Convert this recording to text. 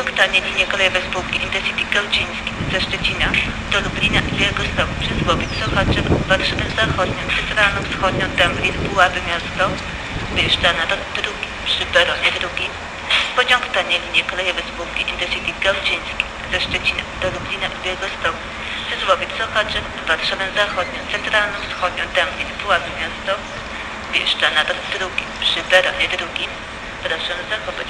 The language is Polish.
Pociąg linie kolejowe spółki Intercity Gałczyński ze Szczecina do Lublina i Białegostoku przez Łowic, Sochaczew, Warszawę Zachodnią, Centralną Wschodnią, Dęblin, Puławy Miasto wyjeżdża na tor drugi przy peronie drugim. Pociąg tanie linie kolejowe spółki Intercity Gałczyński ze Szczecina do Lublina i Białegostoku przez Łowic, Sochaczew, Warszawę Zachodnią, Centralną Wschodnią, Dęblin, Puławy Miasto wyjeżdża na tor drugi przy peronie drugim. Proszę zachować.